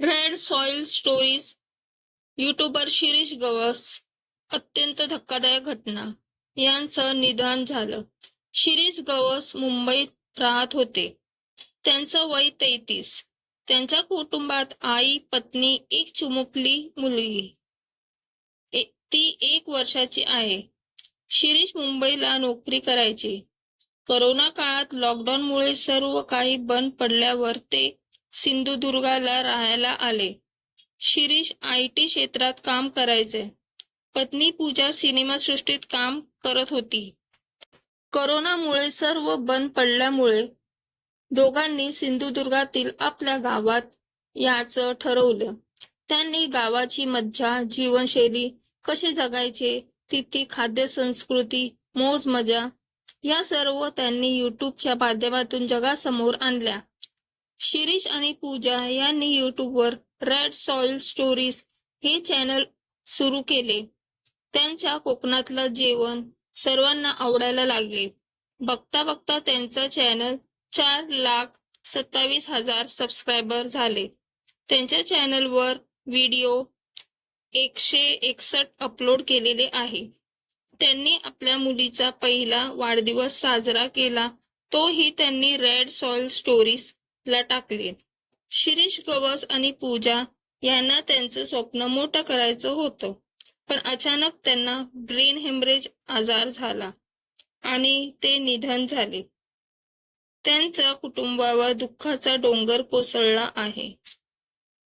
Red soil stories YouTuber Shirish Gawas अत्यंत धक्कादायक घटना यांचं निधन झालं. शिरीष गवस मुंबईत राहत होते. त्यांचं वय तेहतीस. त्यांच्या कुटुंबात आई पत्नी एक चिमुकली मुलगी. ए- ती एक वर्षाची आहे. शिरीष मुंबईला नोकरी करायची. करोना काळात लॉकडाऊनमुळे सर्व काही बंद पडल्यावर ते सिंधुदुर्गाला राहायला आले. शिरीष आय टी क्षेत्रात काम करायचे. पत्नी पूजा सिनेमासृष्टीत काम करत होती. करोनामुळे सर्व बंद पडल्यामुळे दोघांनी सिंधुदुर्गातील आपल्या गावात याचं ठरवलं. त्यांनी गावाची मज्जा जीवनशैली कसे जगायचे तिथी खाद्य संस्कृती मोज मजा या सर्व त्यांनी युट्यूबच्या माध्यमातून जगासमोर आणल्या. शिरीष आणि पूजा यांनी युट्यूबवर रेड सॉइल स्टोरीज हे चॅनल सुरू केले. त्यांच्या कोकणातलं जेवण सर्वांना आवडायला लागले. बघता बघता त्यांचा चॅनल चार लाख सत्तावीस हजार सबस्क्रायबर झाले. त्यांच्या चॅनलवर व्हिडिओ एकशे एकसष्ट अपलोड केलेले आहे. त्यांनी आपल्या मुलीचा पहिला वाढदिवस साजरा केला. तोही त्यांनी रेड सॉइल स्टोरीज ला टाकले. शिरीष कवस आणि पूजा यांना त्यांचं स्वप्न मोठं करायचं होतं. पण अचानक त्यांना ब्रेन हेमरेज आजार झाला आणि ते निधन झाले. त्यांचा कुटुंबावर दुःखाचा डोंगर कोसळला आहे.